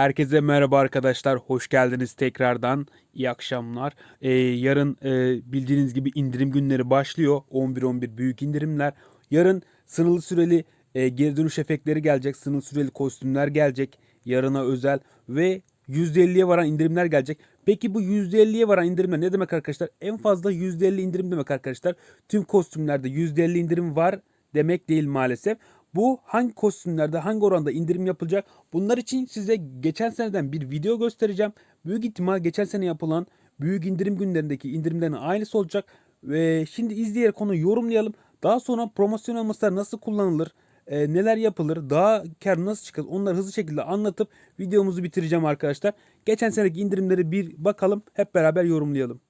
Herkese merhaba arkadaşlar. Hoş geldiniz tekrardan. İyi akşamlar. Ee, yarın e, bildiğiniz gibi indirim günleri başlıyor. 11-11 büyük indirimler. Yarın sınırlı süreli e, geri dönüş efektleri gelecek. Sınırlı süreli kostümler gelecek. Yarına özel ve %50'ye varan indirimler gelecek. Peki bu %50'ye varan indirimler ne demek arkadaşlar? En fazla %50 indirim demek arkadaşlar. Tüm kostümlerde %50 indirim var demek değil maalesef. Bu hangi kostümlerde hangi oranda indirim yapılacak? Bunlar için size geçen seneden bir video göstereceğim. Büyük ihtimal geçen sene yapılan büyük indirim günlerindeki indirimlerin aynısı olacak. Ve şimdi izleyerek konu yorumlayalım. Daha sonra promosyonel masalar nasıl kullanılır? e, neler yapılır? Daha kar nasıl çıkar? Onları hızlı şekilde anlatıp videomuzu bitireceğim arkadaşlar. Geçen seneki indirimleri bir bakalım. Hep beraber yorumlayalım.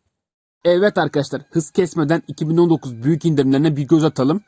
Evet arkadaşlar hız kesmeden 2019 büyük indirimlerine bir göz atalım.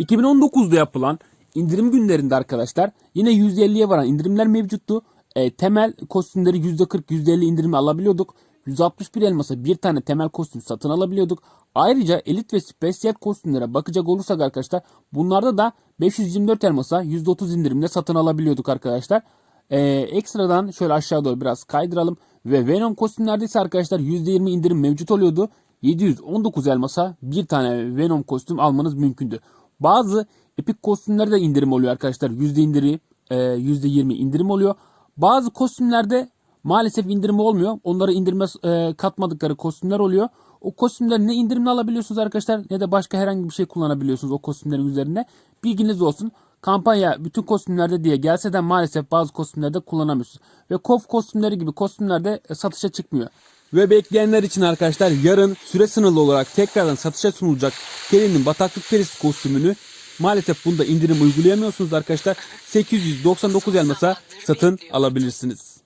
2019'da yapılan indirim günlerinde arkadaşlar yine %50'ye varan indirimler mevcuttu. E, temel kostümleri %40 %50 indirimle alabiliyorduk. 161 elmasa bir tane temel kostüm satın alabiliyorduk. Ayrıca elit ve spesiyel kostümlere bakacak olursak arkadaşlar bunlarda da 524 elmasa %30 indirimle satın alabiliyorduk arkadaşlar. Ee, ekstradan şöyle aşağı doğru biraz kaydıralım. Ve Venom kostümlerde ise arkadaşlar %20 indirim mevcut oluyordu. 719 elmasa bir tane Venom kostüm almanız mümkündü. Bazı epik kostümlerde de indirim oluyor arkadaşlar. %, indiri, e, %20 indirim oluyor. Bazı kostümlerde maalesef indirim olmuyor. Onları indirme e, katmadıkları kostümler oluyor. O kostümleri ne indirimle alabiliyorsunuz arkadaşlar ne de başka herhangi bir şey kullanabiliyorsunuz o kostümlerin üzerine. Bilginiz olsun. Kampanya bütün kostümlerde diye gelse de maalesef bazı kostümlerde kullanamıyorsunuz. Ve kof kostümleri gibi kostümlerde e, satışa çıkmıyor. Ve bekleyenler için arkadaşlar yarın süre sınırlı olarak tekrardan satışa sunulacak Kelly'nin bataklık perisi kostümünü maalesef bunda indirim uygulayamıyorsunuz arkadaşlar. 899 elmasa satın alabilirsiniz.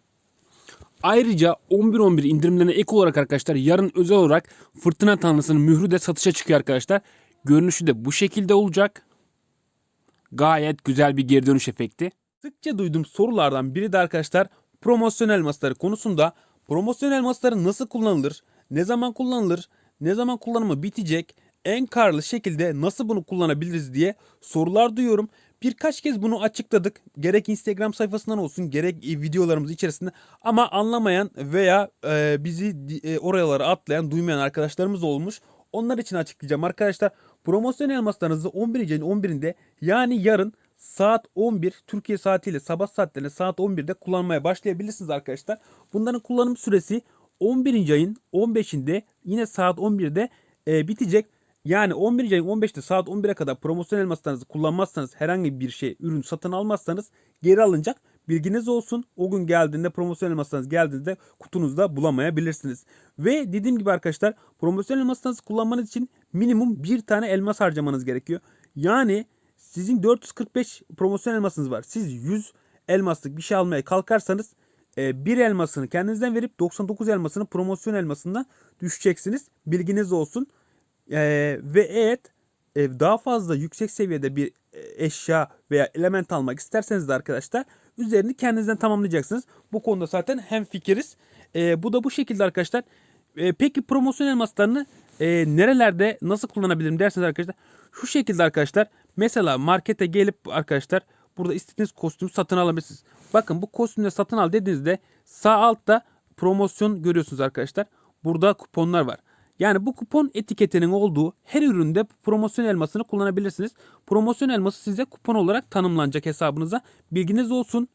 Ayrıca 11-11 indirimlerine ek olarak arkadaşlar yarın özel olarak Fırtına Tanrısı'nın mührü de satışa çıkıyor arkadaşlar. Görünüşü de bu şekilde olacak. Gayet güzel bir geri dönüş efekti. Sıkça duyduğum sorulardan biri de arkadaşlar promosyon elmasları konusunda promosyon elmasları nasıl kullanılır, ne zaman kullanılır, ne zaman kullanımı bitecek, en karlı şekilde nasıl bunu kullanabiliriz diye sorular duyuyorum. Birkaç kez bunu açıkladık. Gerek Instagram sayfasından olsun gerek videolarımız içerisinde. Ama anlamayan veya e, bizi e, oralara atlayan duymayan arkadaşlarımız olmuş. Onlar için açıklayacağım arkadaşlar. Promosyon elmaslarınızı 11. ayın 11'inde yani yarın saat 11 Türkiye saatiyle sabah saatlerinde saat 11'de kullanmaya başlayabilirsiniz arkadaşlar. Bunların kullanım süresi 11. ayın 15'inde yine saat 11'de e, bitecek. Yani 11. ayın 15'te saat 11'e kadar promosyon elmaslarınızı kullanmazsanız herhangi bir şey ürün satın almazsanız geri alınacak. Bilginiz olsun. O gün geldiğinde promosyon elmaslarınız geldiğinde kutunuzda bulamayabilirsiniz. Ve dediğim gibi arkadaşlar promosyon elmaslarınızı kullanmanız için minimum bir tane elmas harcamanız gerekiyor. Yani sizin 445 promosyon elmasınız var. Siz 100 elmaslık bir şey almaya kalkarsanız e, bir elmasını kendinizden verip 99 elmasını promosyon elmasından düşeceksiniz. Bilginiz olsun. Ee, ve evet e, daha fazla yüksek seviyede bir eşya veya element almak isterseniz de arkadaşlar üzerini kendinizden tamamlayacaksınız. Bu konuda zaten hem fikiriz. E, bu da bu şekilde arkadaşlar. E, peki promosyon elmaslarını e, nerelerde nasıl kullanabilirim derseniz arkadaşlar. Şu şekilde arkadaşlar. Mesela markete gelip arkadaşlar burada istediğiniz kostümü satın alabilirsiniz. Bakın bu kostümü satın al dediğinizde sağ altta promosyon görüyorsunuz arkadaşlar. Burada kuponlar var. Yani bu kupon etiketinin olduğu her üründe promosyon elmasını kullanabilirsiniz. Promosyon elması size kupon olarak tanımlanacak hesabınıza. Bilginiz olsun.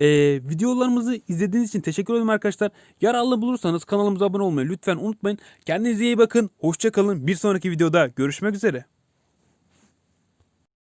Ee, videolarımızı izlediğiniz için teşekkür ederim arkadaşlar. Yararlı bulursanız kanalımıza abone olmayı lütfen unutmayın. Kendinize iyi bakın. Hoşçakalın. Bir sonraki videoda görüşmek üzere.